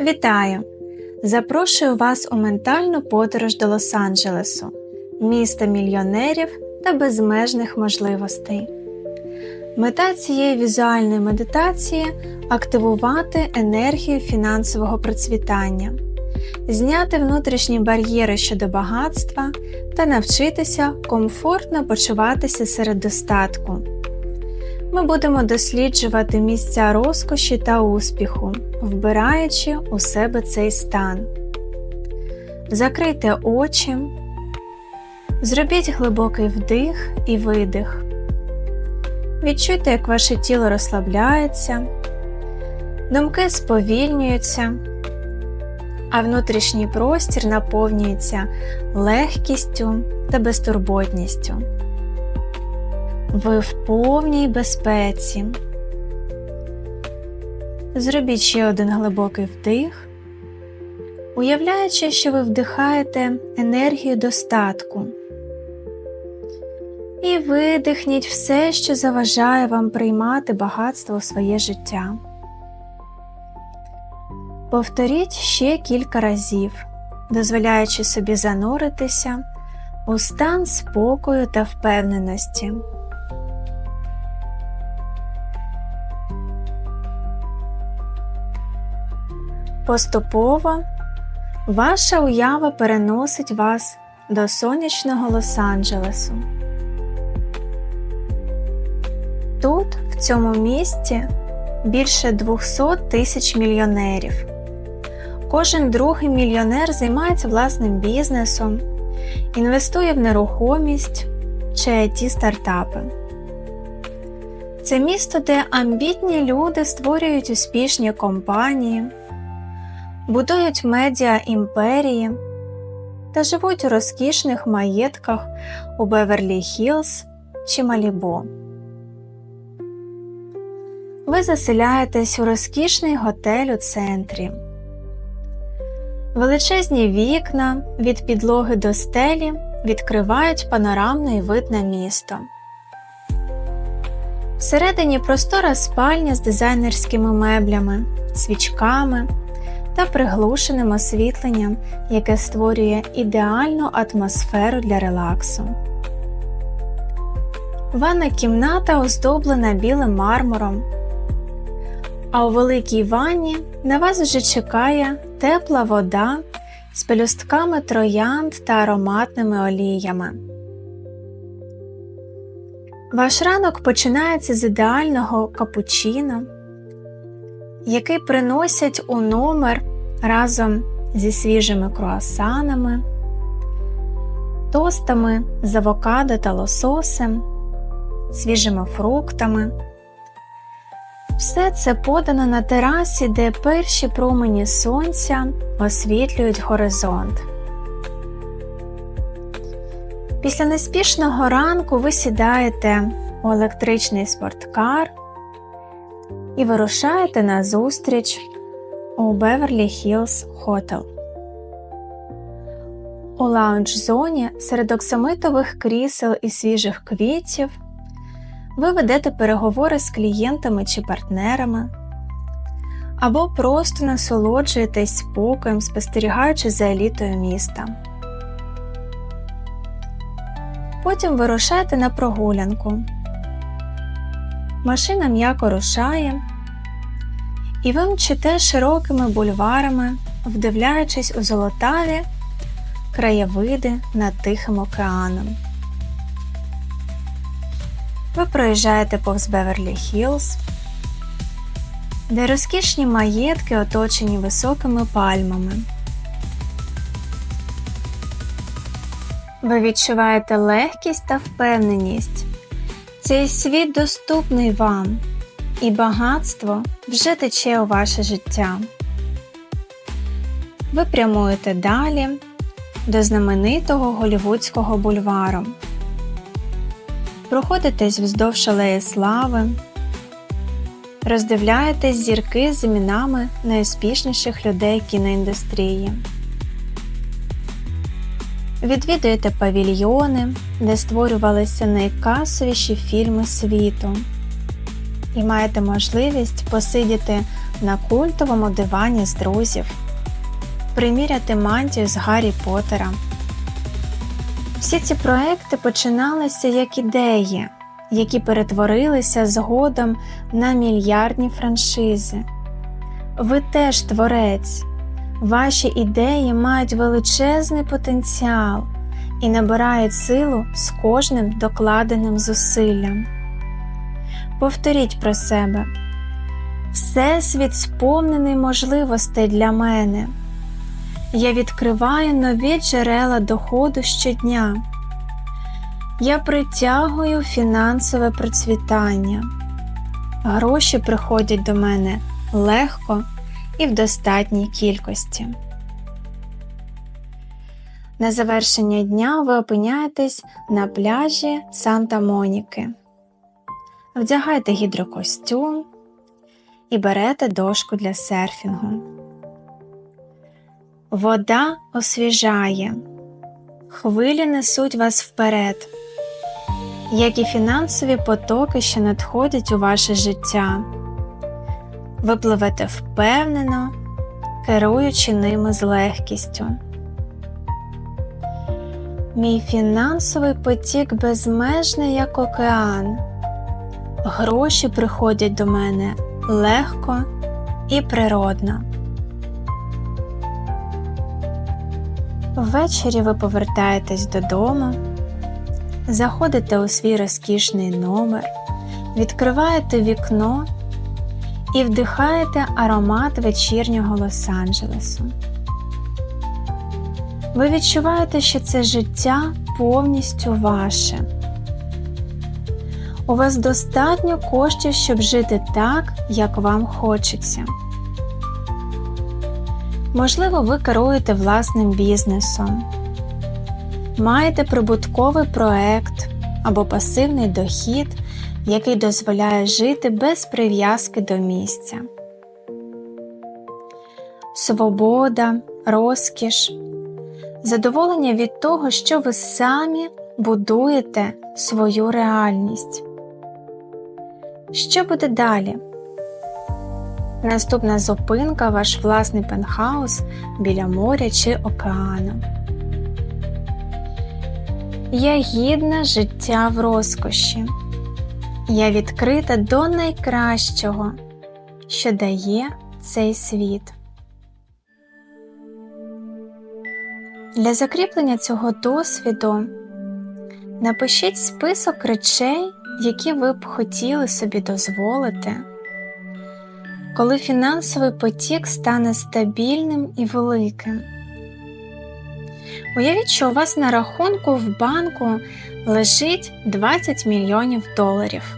Вітаю! Запрошую вас у ментальну подорож до Лос-Анджелесу, міста мільйонерів та безмежних можливостей. Мета цієї візуальної медитації активувати енергію фінансового процвітання, зняти внутрішні бар'єри щодо багатства та навчитися комфортно почуватися серед достатку. Ми будемо досліджувати місця розкоші та успіху, вбираючи у себе цей стан. Закрийте очі, зробіть глибокий вдих і видих. Відчуйте, як ваше тіло розслабляється, думки сповільнюються, а внутрішній простір наповнюється легкістю та безтурботністю. Ви в повній безпеці. Зробіть ще один глибокий вдих, уявляючи, що ви вдихаєте енергію достатку. І видихніть все, що заважає вам приймати багатство у своє життя. Повторіть ще кілька разів, дозволяючи собі зануритися у стан спокою та впевненості. Поступово ваша уява переносить вас до сонячного Лос-Анджелесу. Тут, в цьому місті, більше 200 тисяч мільйонерів. Кожен другий мільйонер займається власним бізнесом, інвестує в нерухомість чи it стартапи. Це місто, де амбітні люди створюють успішні компанії будують медіа імперії та живуть у розкішних маєтках у Беверлі Хіллз чи Малібо. Ви заселяєтесь у розкішний готель у центрі. Величезні вікна від підлоги до стелі відкривають панорамний вид на місто. Всередині простора спальня з дизайнерськими меблями, свічками та приглушеним освітленням, яке створює ідеальну атмосферу для релаксу. Ванна кімната оздоблена білим мармуром, а у великій ванні на вас вже чекає тепла вода з пелюстками троянд та ароматними оліями. Ваш ранок починається з ідеального капучино який приносять у номер разом зі свіжими круасанами, тостами з авокадо та лососем, свіжими фруктами. Все це подано на терасі, де перші промені сонця освітлюють горизонт. Після неспішного ранку ви сідаєте у електричний спорткар і вирушаєте на зустріч у Беверлі Хіллз Хотел. У лаунж-зоні серед оксамитових крісел і свіжих квітів ви ведете переговори з клієнтами чи партнерами, або просто насолоджуєтесь спокоєм, спостерігаючи за елітою міста. Потім вирушаєте на прогулянку. Машина м'яко рушає, і ви мчите широкими бульварами, вдивляючись у золотаві краєвиди над Тихим океаном. Ви проїжджаєте повз Беверлі Хіллз, де розкішні маєтки оточені високими пальмами. Ви відчуваєте легкість та впевненість. Цей світ доступний вам, і багатство вже тече у ваше життя. Ви прямуєте далі до знаменитого голівудського бульвару. Проходитесь вздовж алеї слави, роздивляєтесь зірки з іменами найуспішніших людей кіноіндустрії. Відвідуєте павільйони, де створювалися найкасовіші фільми світу, і маєте можливість посидіти на культовому дивані з друзів, приміряти мантію з Гаррі Поттера. Всі ці проекти починалися як ідеї, які перетворилися згодом на мільярдні франшизи. Ви теж творець. Ваші ідеї мають величезний потенціал і набирають силу з кожним докладеним зусиллям. Повторіть про себе. Всесвіт сповнений можливостей для мене. Я відкриваю нові джерела доходу щодня. Я притягую фінансове процвітання. Гроші приходять до мене легко і в достатній кількості. На завершення дня ви опиняєтесь на пляжі Санта Моніки. Вдягайте гідрокостюм і берете дошку для серфінгу. Вода освіжає, хвилі несуть вас вперед, як і фінансові потоки, що надходять у ваше життя. Ви пливете впевнено, керуючи ними з легкістю. Мій фінансовий потік безмежний, як океан. Гроші приходять до мене легко і природно. Ввечері ви повертаєтесь додому, заходите у свій розкішний номер, відкриваєте вікно і вдихаєте аромат вечірнього Лос-Анджелесу. Ви відчуваєте, що це життя повністю ваше. У вас достатньо коштів, щоб жити так, як вам хочеться. Можливо, ви керуєте власним бізнесом, маєте прибутковий проект або пасивний дохід, який дозволяє жити без прив'язки до місця. Свобода, розкіш, задоволення від того, що ви самі будуєте свою реальність. Що буде далі? Наступна зупинка ваш власний пентхаус біля моря чи океану. Я гідна життя в розкоші. Я відкрита до найкращого, що дає цей світ. Для закріплення цього досвіду напишіть список речей, які ви б хотіли собі дозволити, коли фінансовий потік стане стабільним і великим. Уявіть, що у вас на рахунку в банку лежить 20 мільйонів доларів.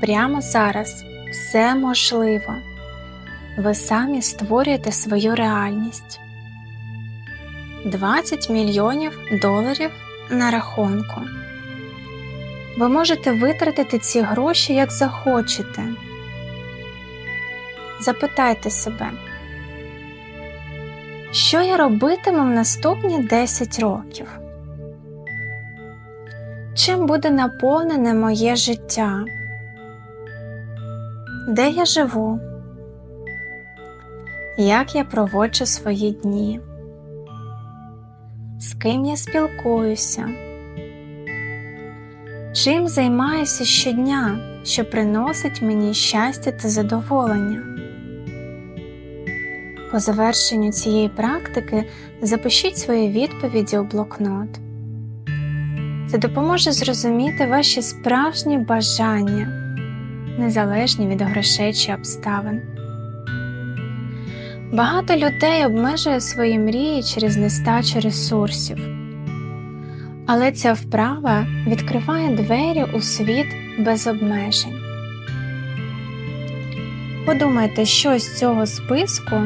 Прямо зараз все можливо. Ви самі створюєте свою реальність. 20 мільйонів доларів на рахунку. Ви можете витратити ці гроші як захочете. Запитайте себе, що я робитиму в наступні 10 років? Чим буде наповнене моє життя? Де я живу? Як я проводжу свої дні? З ким я спілкуюся? Чим займаюся щодня, що приносить мені щастя та задоволення? По завершенню цієї практики запишіть свої відповіді у блокнот. Це допоможе зрозуміти ваші справжні бажання, незалежні від грошей чи обставин. Багато людей обмежує свої мрії через нестачу ресурсів, але ця вправа відкриває двері у світ без обмежень. Подумайте, що з цього списку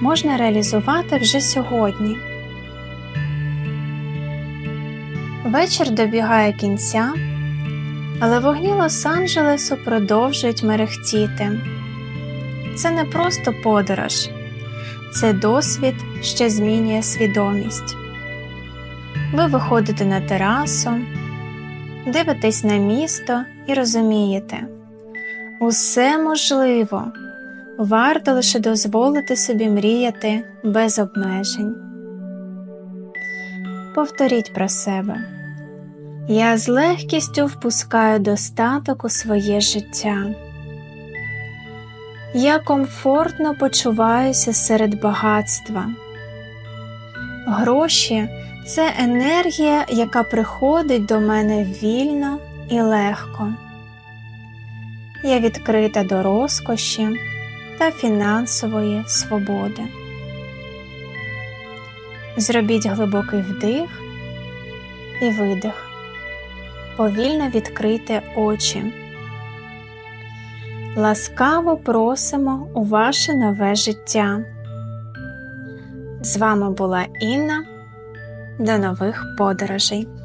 можна реалізувати вже сьогодні. Вечір добігає кінця, але вогні Лос-Анджелесу продовжують мерехтіти. Це не просто подорож, це досвід, що змінює свідомість. Ви виходите на терасу, дивитесь на місто і розумієте, усе можливо, Варто лише дозволити собі мріяти без обмежень. Повторіть про себе. Я з легкістю впускаю достаток у своє життя. Я комфортно почуваюся серед багатства. Гроші це енергія, яка приходить до мене вільно і легко. Я відкрита до розкоші та фінансової свободи. Зробіть глибокий вдих і видих. Повільно відкрийте очі. Ласкаво просимо у ваше нове життя. З вами була Інна. До нових подорожей!